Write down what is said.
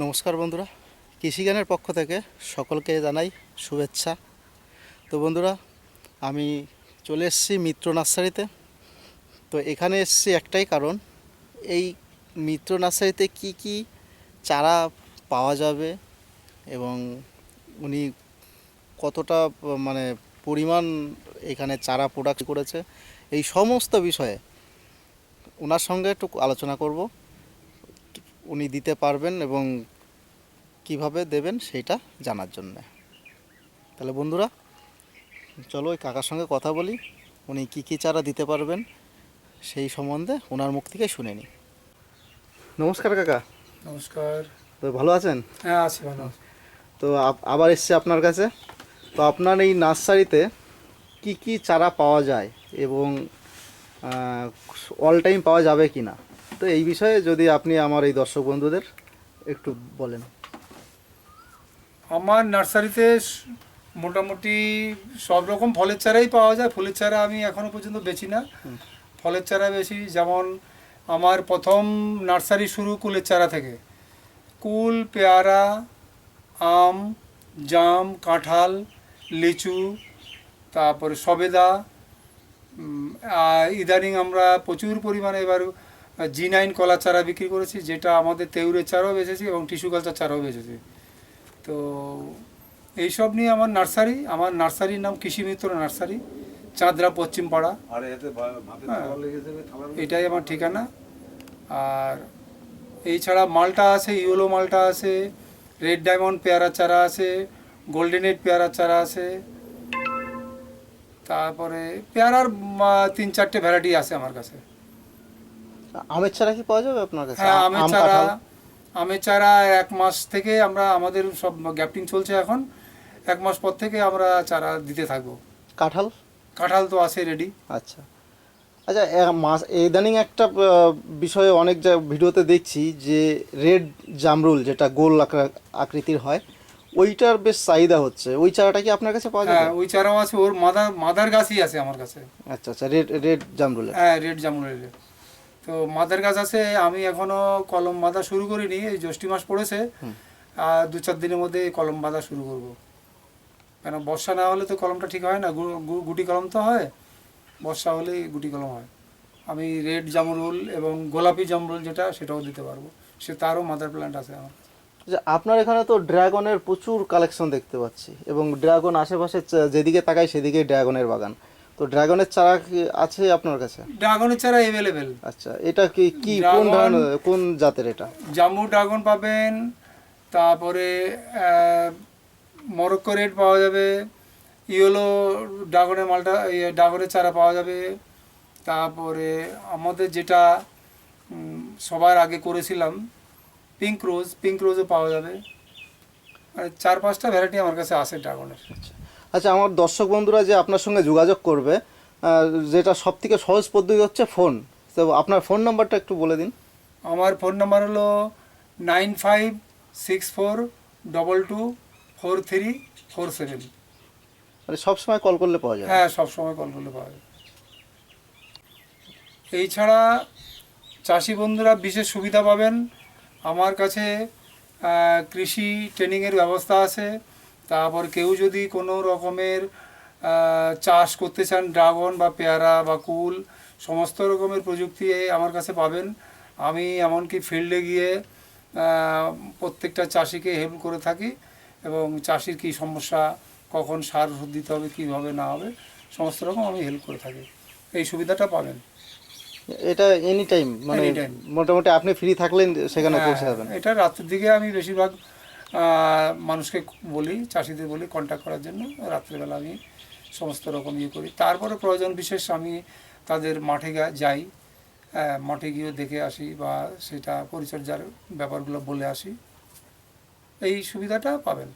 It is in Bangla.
নমস্কার বন্ধুরা। কৃষিজ্ঞানের পক্ষ থেকে সকলকে জানাই শুভেচ্ছা। তো বন্ধুরা, আমি চলে এসেছি মিত্র নার্সারিতে। তো এখানে এসেছি একটাই কারণ, এই মিত্র নার্সারিতে কি কি চারা পাওয়া যাবে এবং উনি কতটা মানে পরিমাণ এখানে চারা প্রোডাক্ট করেছে, এই সমস্ত বিষয়ে ওনার সঙ্গে একটু আলোচনা করব। উনি দিতে পারবেন এবং কীভাবে দেবেন সেটা জানার জন্য। তাহলে বন্ধুরা চলো ওই কাকার সঙ্গে কথা বলি উনি কি কি চারা দিতে পারবেন সেই সম্বন্ধে ওনার মুখ থেকে শুনে নিই। নমস্কার কাকা। নমস্কার। তো ভালো আছেন? হ্যাঁ আছি ভালো। তো আবার এসছি আপনার কাছে। তো আপনার এই নার্সারিতে কি কি চারা পাওয়া যায় এবং অল টাইম পাওয়া যাবে কি না তো এই বিষয়ে যদি আপনি আমার এই দর্শক বন্ধুদের একটু বলেন। আমার নার্সারিতে মোটামুটি সব রকম ফলের চারাই পাওয়া যায়। ফুলের চারা আমি এখনও পর্যন্ত বেচি না। ফলের চারা বেশি যেমন আমার প্রথম নার্সারি শুরু কুলের চারা থেকে। কুল পেয়ারা আম জাম কাঁঠাল লিচু তারপরে সবেদা আর ইদানিং আমরা প্রচুর পরিমাণে এবার জি নাইন কলা চারা বিক্রি করেছি যেটা আমাদের তেউরের চারাও বেচেছি এবং টিস্যু কালচার চারাও বেচেছি। তো এইসব নিয়ে আমার নার্সারি আমার নার্সারির নাম কৃষি মিত্র নার্সারি চাঁদরা পশ্চিম পাড়া হ্যাঁ, এটাই আমার ঠিকানা। আর এই ছাড়া মালটা আছে ইয়েলো মালটা আছে রেড ডায়মন্ড পেয়ারা চারা আছে গোল্ডেনেট পেয়ারা চারা আছে। তারপরে পেয়ারার তিন চারটে ভ্যারাইটি আছে আমার কাছে। আমের চারা কি পাওয়া যাবে আপনার কাছে? হ্যাঁ আমের চারা আমের চারা এক মাস থেকে আমরা আমাদের সব গ্যাপটিং চলছে এখন। এক মাস পর থেকে আমরা চারা দিতে থাকব। কাঁঠাল? কাঁঠাল তো আছে রেডি আচ্ছা। আচ্ছা মাস ইদানিং একটা বিষয়ে অনেক যা ভিডিওতে দেখছি যে রেড জামরুল যেটা গোল আকৃতির হয় ওইটার বেশ চাহিদা হচ্ছে। ওই চারাটা কি আপনার কাছে পাওয়া হ্যাঁ যাবে ওই চারাও আছে। ওর মাদার মাদার গাছই আছে আমার কাছে। আচ্ছা আচ্ছা রেড রেড জামরুলের। হ্যাঁ রেড জামুনের তো মাদার গাছ আছে আমি এখনও কলম বাঁধা শুরু করিনি এই জ্যৈষ্ঠী মাস পড়েছে। আর দু চার দিনের মধ্যে কলম বাঁধা শুরু করব। কেন বর্ষা না হলে তো কলমটা ঠিক হয় না গুটি কলম তো হয়। বর্ষা হলেই গুটি কলম হয়। আমি রেড জামরুল এবং গোলাপি জামরুল যেটা সেটাও দিতে পারব। সে তারও মাদার প্ল্যান্ট আছে আমার যে আপনার এখানে তো ড্রাগনের প্রচুর কালেকশন দেখতে পাচ্ছি এবং ড্রাগন আশেপাশে যেদিকে তাকাই সেদিকে ড্রাগনের বাগান। তো ড্রাগনের চারা কি আছে আপনার কাছে? ড্রাগনের চারা অ্যাভেলেবেল আচ্ছা এটা কি কি কোন ধরনের কোন জাতের এটা? জামু ড্রাগন পাবেন তারপরে মরক্কো রেড পাওয়া যাবে ইয়েলো ড্রাগনের মালটা ইয়ে ড্রাগনের চারা পাওয়া যাবে তারপরে আমাদের যেটা সবার আগে করেছিলাম পিঙ্ক রোজ পিঙ্ক রোজও পাওয়া যাবে। চার পাঁচটা ভ্যারাইটি আমার কাছে আছে ড্রাগনের আচ্ছা। আমার দর্শক বন্ধুরা যে আপনার সঙ্গে যোগাযোগ করবে যেটা সব থেকে সহজ পদ্ধতি হচ্ছে ফোন তো আপনার ফোন নাম্বারটা একটু বলে দিন। আমার ফোন নাম্বার হলো nine five six four double two four three four seven মানে সবসময় কল করলে পাওয়া যায় হ্যাঁ সব সময় কল করলে পাওয়া যায় এই ছাড়া চাষি বন্ধুরা বিশেষ সুবিধা পাবেন। আমার কাছে কৃষি ট্রেনিংয়ের ব্যবস্থা আছে। তারপর কেউ যদি কোনো রকমের চাষ করতে চান ড্রাগন বা পেয়ারা বা কুল সমস্ত রকমের প্রযুক্তি আমার কাছে পাবেন। আমি এমনকি ফিল্ডে গিয়ে প্রত্যেকটা চাষিকে হেল্প করে থাকি এবং চাষির কী সমস্যা কখন সার দিতে হবে কীভাবে না হবে সমস্ত রকম আমি হেল্প করে থাকি। এই সুবিধাটা পাবেন। এটা এনি টাইম মানে. মোটামুটি আপনি ফ্রি থাকলেন সেখানে হ্যাঁ, পৌঁছে যাবেন। এটা রাত্রের দিকে আমি বেশিরভাগ মানুষকে বলি, চাষিদের বলি কন্ট্যাক্ট করার জন্য রাত্রেবেলা আমি সমস্ত রকম ইয়ে করি। তারপরে প্রয়োজন বিশেষ আমি তাদের মাঠে যাই মাঠে গিয়ে দেখে আসি বা সেটা পরিচর্যার ব্যাপারগুলো বলে আসি। এই সুবিধাটা পাবেন।